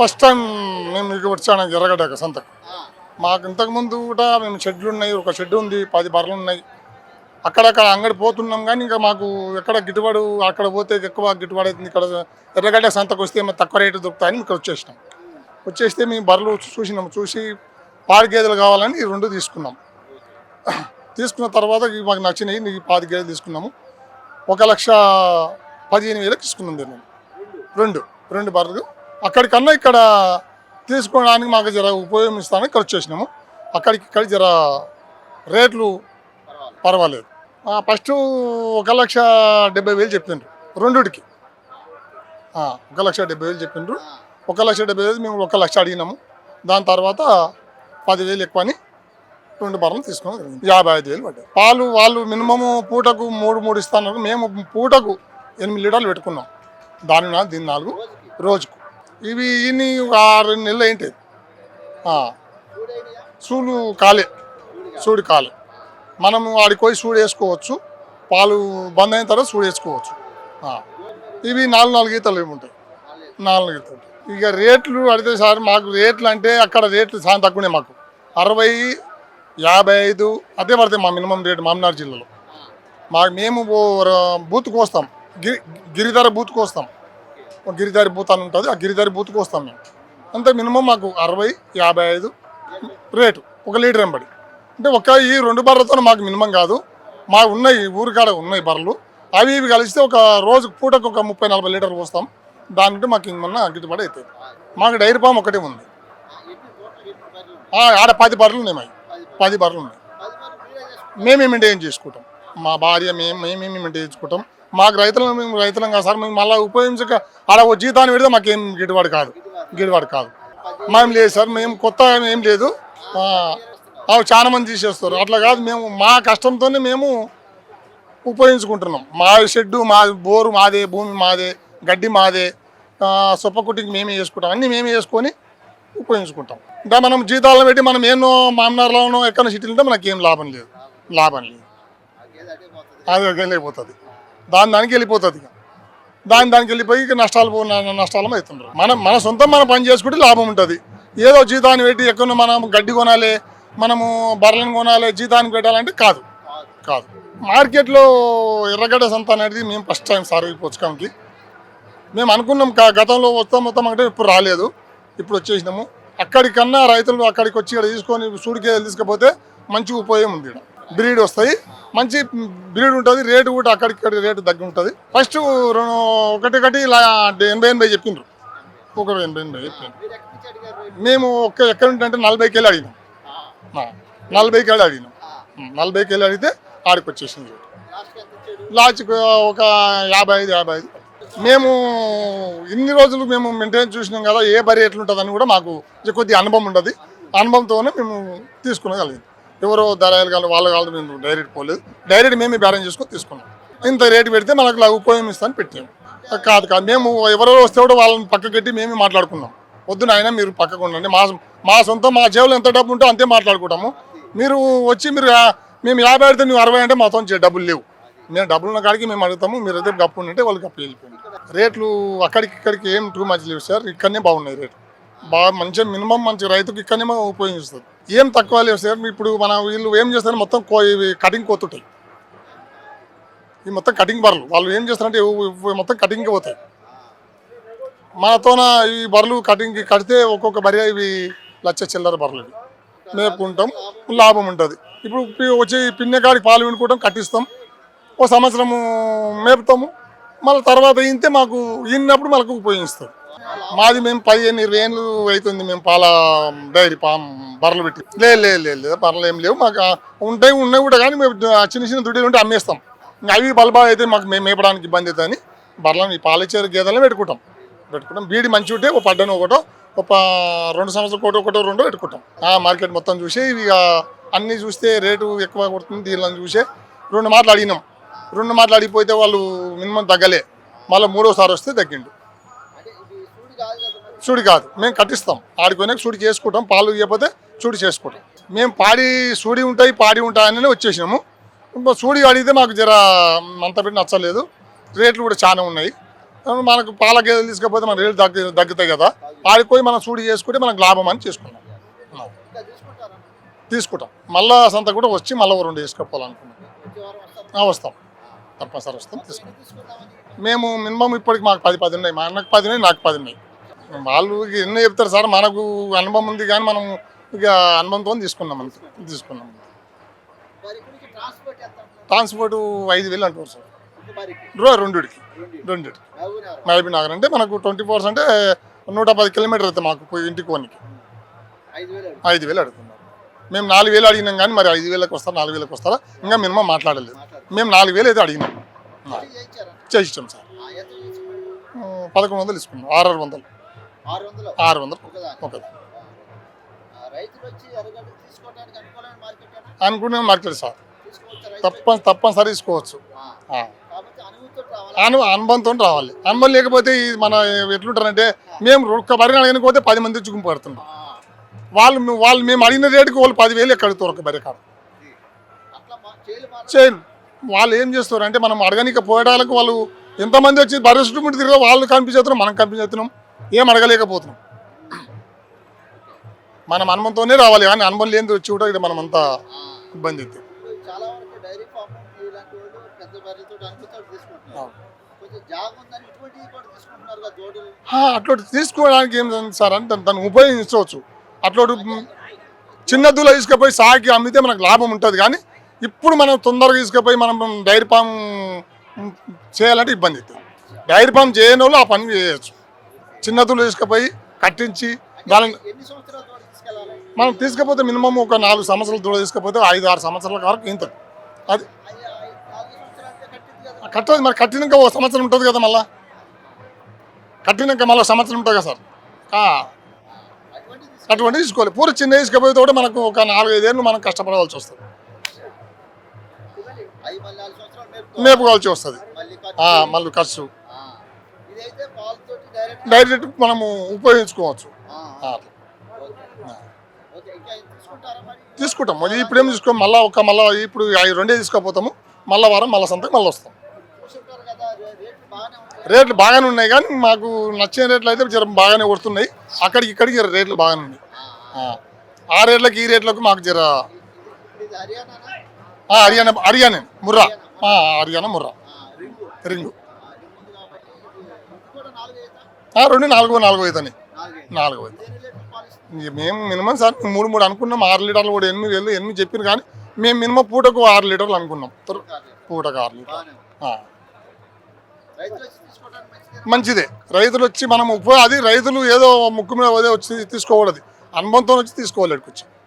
First time మేము ఇక్కడ వచ్చాను ఎర్రగడ్డ సంతకు. మాకు ఇంతకుముందు కూడా మేము షెడ్లు ఉన్నాయి ఒక షెడ్ ఉంది పది బర్రెలు ఉన్నాయి. అక్కడక్కడ అంగడి పోతున్నాం కానీ ఇంకా మాకు ఎక్కడ గిట్టుబాటు అక్కడ పోతే ఎక్కువ గిట్టుబాటు అవుతుంది. ఇక్కడ ఎర్రగడ్డ సంతకు వస్తే మాకు తక్కువ రేటు దొరుకుతాయని ఇక్కడ వచ్చేసినాం. వచ్చేస్తే మేము బర్రెలు చూసినాం చూసి పాడి గేదెలు కావాలని ఈ రెండు తీసుకున్నాం. తీసుకున్న తర్వాత ఇవి మాకు నచ్చినాయి ఈ పాది గేదెలు తీసుకున్నాము. ఒక లక్ష పదిహేను వేలకు తీసుకున్నాం దీన్ని. రెండు రెండు బర్రెలు. అక్కడికన్నా ఇక్కడ తీసుకోవడానికి మాకు జర ఉపయోగిస్తామని ఖర్చు చేసినాము. అక్కడికి ఇక్కడ జర రేట్లు పర్వాలేదు. ఫస్ట్ ఒక లక్ష డెబ్బై వేలు చెప్పిండ్రు. రెండుకి. ఒక లక్ష డెబ్బై వేలు చెప్పిండ్రు. ఒక లక్ష డెబ్బై వేలు మేము ఒక లక్ష అడిగినాము. దాని తర్వాత పదివేలు ఎక్కువ అని రెండు బర్రెలు తీసుకుని జరిగింది యాభై ఐదు వేలు పడ్డాయి. పాలు వాళ్ళు మినిమము పూటకు మూడు మూడు ఇస్తాను మేము పూటకు ఎనిమిది లీటర్లు పెట్టుకున్నాం. దాని దీని నాలుగు రోజుకు. ఇవి ఇన్ని ఒక ఆరు నెలలు ఏంటి చూడు కాలే. చూడు కాలే. మనము ఆడికి పోయి చూడు వేసుకోవచ్చు. పాలు బంద్ అయిన తర్వాత చూడేసుకోవచ్చు వేసుకోవచ్చు. ఇవి నాలుగు నాలుగు గీతలు ఇవి ఉంటాయి? నాలుగు గీతలు ఇక రేట్లు అడిగితే సార్ మాకు రేట్లు అంటే అక్కడ రేట్లు చాలా తక్కువనే మాకు. అరవై యాభై ఐదు అదే పడతాయి మా మినిమం రేటు మామనార్ జిల్లాలో. మాకు మేము ఓ- ర- వస్తాం. గిరి గిరిధర బూత్కు వస్తాం. గిరిదారి బూత్ అని ఉంటుంది. ఆ గిరిదారి బూత్కి వస్తాం మేము. అంతే మినిమం మాకు అరవై యాభై ఐదు రేటు ఒక లీటర్ ఎంబడి. అంటే ఒక ఈ రెండు బర్రెలతో మాకు మినిమం కాదు. మా ఉన్నాయి ఊరికాడ ఉన్నాయి బర్రెలు. అవి ఇవి కలిస్తే ఒక రోజు పూటకు ఒక ముప్పై నలభై లీటర్లు పోస్తాం. దాని నుండి మాకు ఇంకన్నా గిట్టుబాటు అవుతుంది మాకు డైరీ ఫామ్ ఒకటే ఉంది. ఆడ పది బర్రెలు ఉన్నాయి మావి పది బర్రెలు ఉన్నాయి. మేమే మెయింటైన్ చేసుకుంటాం. మా భార్య మేము మేమే మెయింటైన్ చేసుకుంటాం. మాకు రైతులను మేము రైతులం కాదు సార్ మేము మళ్ళీ ఉపయోగించక ఆడ ఒక జీతాన్ని పెడితే మాకేం గిట్టుబాటు కాదు గిట్టుబాటు కాదు. మేము లేదు సార్ మేము కొత్త ఏం లేదు. అవి చాలా మంది తీసేస్తారు. అట్లా కాదు మేము మా కష్టంతోనే మేము ఉపయోగించుకుంటున్నాం. మా షెడ్డు మా బోరు మాదే భూమి మాదే గడ్డి మాదే సొప్పకుట్టికి సొప్ప కుట్టికి మేమే చేసుకుంటాం. అన్నీ మేమే చేసుకొని ఉపయోగించుకుంటాం. ఇంకా మనం జీతాలను పెట్టి మనం ఎన్నో మామనార్లోనో ఎక్కడ సిటీలు ఉంటే మనకి ఏం లాభం లేదు. లాభం లేదు. అది వెళ్ళిపోతుంది దాని దానికి వెళ్ళిపోతుంది ఇక. దాని దానికి వెళ్ళిపోయి ఇక నష్టాలు పో- న- నష్టాలం అవుతుండ్రు. మనం మన సొంతం మనం పని చేసుకుంటే లాభం ఉంటుంది. ఏదో జీతాన్ని పెట్టి ఎక్కడ మనం గడ్డి కొనాలి మనము బర్రెలను కొనాలి జీతానికి పెట్టాలంటే కాదు. కాదు. మార్కెట్లో ఎర్రగడ్డ సంత అనేది మేము ఫస్ట్ టైం సార్ ఈ పుచ్చకంకి మేము అనుకున్నాం కా- గతంలో వస్తాం మొత్తం అంటే ఇప్పుడు రాలేదు. ఇప్పుడు వచ్చేసినాము. అక్కడికన్నా రైతులు అక్కడికి వచ్చి ఇక్కడ తీసుకొని సూడికే తీసుకపోతే మంచి ఉపయోగం ఉంది ఇక్కడ. బ్రీడ్ వస్తాయి. మంచి బ్రీడ్ ఉంటుంది. రేటు కూడా అక్కడికి రేటు తగ్గి ఉంటుంది. ఫస్ట్ రెండు ఒకటి ఒకటి ఇలా ఎనభై ఎనభై చెప్పిండ్రు ఒక ఎనభై ఎనభై చెప్పిండ్రు మేము ఒక్క ఎక్కడి ఉంటే నలభైకి వెళ్ళి అడిగినాం. నలభైకి వెళ్ళి అడిగినాం. నలభైకి వెళ్ళి అడిగితే ఆడికి వచ్చేసింది. లాస్ట్కి ఒక యాభై ఐదు యాభై ఐదు. మేము ఇన్ని రోజులు మేము మెయింటైన్ చూసినాం కదా ఏ బరి ఎట్లుంటుందని కూడా మాకు కొద్దిగా అనుభవం ఉంటుంది అనుభవంతోనే మేము తీసుకునగలిగింది ఎవరో దళాలు కాదు వాళ్ళ కాదు మేము డైరెక్ట్ పోలేదు. డైరెక్ట్ మేమే బేరం చేసుకొని తీసుకున్నాం. ఇంత రేటు పెడితే మనకు ఇలా ఉపయోగం ఇస్తాను పెట్టాము కాదు కాదు మేము ఎవరో వస్తే కూడా వాళ్ళని పక్కకెట్టి మేమే మాట్లాడుకున్నాం. వద్దు నాయన మీరు పక్కకు ఉండండి. మా మా సొంతం మా జేబులో ఎంత డబ్బు ఉంటే అంతే మాట్లాడుకుంటాము. మీరు వచ్చి మీరు మేము యాభై అడితే నువ్వు అరవై అంటే మాతో చే- డబ్బులు లేవు. మేము డబ్బులు ఉన్న కాడికి మేము అడుగుతాము మీరు అయితే గప్పు ఉంటే వాళ్ళు గప్పు వెళ్ళిపోయింది రేట్లు అక్కడికి ఇక్కడికి ఏం టూ మచ్ లేవు సార్. ఇక్కడనే బాగున్నాయి రేట్లు. బాగా మంచిగా మినిమం మంచి రైతుకి ఇక్కడనే ఉపయోగిస్తుంది ఏం తక్కువ లేవు సార్ ఇప్పుడు మన వీళ్ళు ఏం చేస్తారు మొత్తం కో ఇవి కటింగ్ కోతుంటాయి. ఈ మొత్తం కటింగ్ బర్రెలు. వాళ్ళు ఏం చేస్తారంటే మొత్తం కటింగ్కి పోతాయి. మనతోన ఈ బర్రెలు కటింగ్ కడితే ఒక్కొక్క బరి ఇవి లచ్చ చిల్లర బర్రెలు ఇవి. మేపుకుంటాం లాభం ఉంటుంది. ఇప్పుడు వచ్చి పిన్నెకాడికి పాలు వినుకుంటాం కట్టిస్తాం. ఓ సంవత్సరము మేపుతాము. మళ్ళీ తర్వాత ఇంతే మాకు ఈనప్పుడు మనకు ఉపయోగిస్తాం. మాది మేము పదిహేను ఇరవై ఏళ్ళు అవుతుంది మేము పాల డైరీ పా బర్రెలు పెట్టి. లేదు లేదు లేదు లేదు బర్రెలు ఏం లేవు. మాకు ఉంటాయి ఉన్నాయి కూడా కానీ మేము చిన్న చిన్న దుడ్డీలు ఉంటే అమ్మేస్తాం. అవి బల్బా అయితే మాకు మేము మేపడానికి ఇబ్బంది అవుతుంది. అని బర్రెలను ఈ పాలిచ్చే గేదెలను పెట్టుకుంటాం. పెట్టుకుంటాం. బీడి మంచి ఉంటే ఒక పడ్డను ఒకటో ఒక రెండు సంవత్సరాలు ఒకటో ఒకటో రెండో పెట్టుకుంటాం. ఆ మార్కెట్ మొత్తం చూసి ఇవి ఇక అన్నీ చూస్తే రేటు ఎక్కువ కొడుతుంది. దీనిలో చూసే రెండు మాటలు అడిగినాం. రెండు మాటలు అడిగిపోతే వాళ్ళు మినిమం తగ్గలే. మళ్ళీ మూడోసారి వస్తే తగ్గిండు. చూడి కాదు. మేము కట్టిస్తాం. ఆడుకోనే చూడి చేసుకుంటాం. పాలు ఇవ్వకపోతే చూడి చేసుకుంటాం. మేము పాడి సూడి ఉంటాయి పాడి ఉంటాయని వచ్చేసినాము. ఇప్పుడు సూడి అడిగితే మాకు జర అంత పెట్టి నచ్చలేదు. రేట్లు కూడా చాలా ఉన్నాయి. మనకు పాల గేదెలు తీసుకపోతే మన రేట్లు తగ్గు తగ్గుతాయి కదా. ఆడిపోయి మనం సూడి చేసుకుంటే మనకు లాభం అని చేసుకున్నాం తీసుకుంటాం. మళ్ళా సంత కూడా వచ్చి మళ్ళీ రెండు వేసుకోవాలనుకున్నాం వస్తాం. తప్పనిసరి వస్తాం. తీసుకుంటాం. మేము మినిమం ఇప్పటికి మాకు పది పది ఉన్నాయి. మా అన్నకు పది ఉన్నాయి నాకు పది ఉన్నాయి. వాళ్ళు ఎన్నో చెప్తారు సార్? మనకు అనుభవం ఉంది కానీ మనం ఇక అనుభవంతో తీసుకున్నాం అంతే తీసుకున్నాం ట్రాన్స్పోర్ట్ ఐదు వేలు అంటారు సార్. ఇంకో మరికి రో రెండుకి రెండు రెండుకి మహబూబ్ నగర్ మహబీ నగర్ అంటే మనకు ట్వంటీ ఫోర్స్ అంటే నూట పది కిలోమీటర్ అవుతుంది మాకు ఇంటికి కొనికి. ఐదు వేలు అడుగుతున్నారు. మేము నాలుగు వేలు అడిగినాం కానీ మరి ఐదు వేలకు వస్తారా నాలుగు వేలకు వస్తారా? ఇంకా మినిమం మాట్లాడలేదు. మాట్లాడు మేము నాలుగు వేలు అయితే అడిగినాం. చేయించాం సార్. పదకొండు వందలు తీసుకున్నాం ఆరు ఆరు వందలు. ఆరు వందలు ఒకదాని అనుకునే మార్కెట్ సార్. తీసుకోవచ్చు రైతు తప్ప తప్పనిసరి తీసుకోవచ్చు. అను అనుభవంతో రావాలి. అనుభవం లేకపోతే ఈ మన ఎట్లుంటారంటే మేము ఒక్క బరి అడగకపోతే పది మంది చుకుని పడుతున్నాం ఆ, వాళ్ళు వాళ్ళు మేము అడిగిన రేటుకి వాళ్ళు పదివేలు ఎక్కడుతారు ఒక బరి కాడ? చేయను వాళ్ళు ఏం చేస్తారు అంటే మనం అడగనిక పోయడానికి వాళ్ళు ఎంతమంది వచ్చి బరి చుట్టుముట్టు తిరిగా వాళ్ళు కనిపించేస్తున్నాం మనం కనిపించేస్తున్నాం. ఏం అడగలేకపోతున్నాం. మనం అనుభవంతోనే రావాలి కానీ అనుభవం లేని వచ్చి కూడా ఇక్కడ మనం అంతా ఇబ్బంది అవుతుంది. అట్లా తీసుకోవడానికి ఏం సార్ అంటే దాన్ని- ఉపయోగించవచ్చు. అట్లా చిన్న దూల తీసుకుపోయి సాకి అమ్మితే మనకు లాభం ఉంటుంది కానీ ఇప్పుడు మనం తొందరగా తీసుకుపోయి మనం డైరీ ఫామ్ చేయాలంటే ఇబ్బంది అవుతుంది. డైరీ ఫామ్ చేయని వాళ్ళు ఆ పని చేయొచ్చు. చిన్న దూల తీసుకుపోయి కట్టించి తీసుకెళ్ళాలి? మనం తీసుకపోతే మినిమం ఒక నాలుగు సంవత్సరాల దూల తీసుకపోతే ఐదు ఆరు సంవత్సరాల వరకు ఇంతది అది కట్టింది మరి కట్టినాక ఒక సంవత్సరం ఉంటుంది కదా మళ్ళా? కట్టినాక మళ్ళీ సంవత్సరం ఉంటుంది కదా సార్? అటువంటి తీసుకు అటువంటి తీసుకోవాలి. పూర చిన్న తీసుకుపోతే కూడా మనకు ఒక నాలుగైదేళ్ళు మనం కష్టపడవలసి వస్తుంది. మేపుకోవాల్సి వస్తుంది. మళ్ళీ ఖర్చు. మళ్ళీ డైరెక్ట్ మనము ఉపయోగించుకోవచ్చు. తీసుకుంటాం. మరి ఇప్పుడేం తీసుకో మళ్ళీ ఒక మళ్ళీ ఇప్పుడు అవి రెండే తీసుకోపోతాము. మళ్ళీ వారం మళ్ళీ సంతకు మళ్ళీ వస్తాం. రేట్లు బాగానే ఉన్నాయి. కానీ మాకు నచ్చిన రేట్లు అయితే జర బాగానే కొడుతున్నాయి. అక్కడికి ఇక్కడికి జర రేట్లు బాగానే ఉన్నాయి. ఆ, రేట్లకి ఈ రేట్లకు మాకు జర హర్యానా హర్యానా ముర్రా. హర్యానా ముర్రా. రింగ్ ఉంది కాబట్టి ఇది ఇది కూడా నాలుగు అవుతా ఆ, రెండు నాలుగు నాలుగు అవుతాయి. నాలుగు అవుతాయి. లీటర్ మేము మినిమం సార్ మూడు మూడు అనుకున్నాం. ఆరు లీటర్లు కూడా ఎనిమిది వేలు ఎనిమిది చెప్పిన కానీ మేము మినిమం పూటకు ఆరు లీటర్లు అనుకున్నాం. పూటకు ఆరు లీటర్లు. తీసుకోవడానికి మంచిది. రైతులు వచ్చి మనం అది రైతులు ఏదో ముక్కు మీద వచ్చి తీసుకోకూడదు. అనుభవంతో వచ్చి తీసుకోవాలి వచ్చి.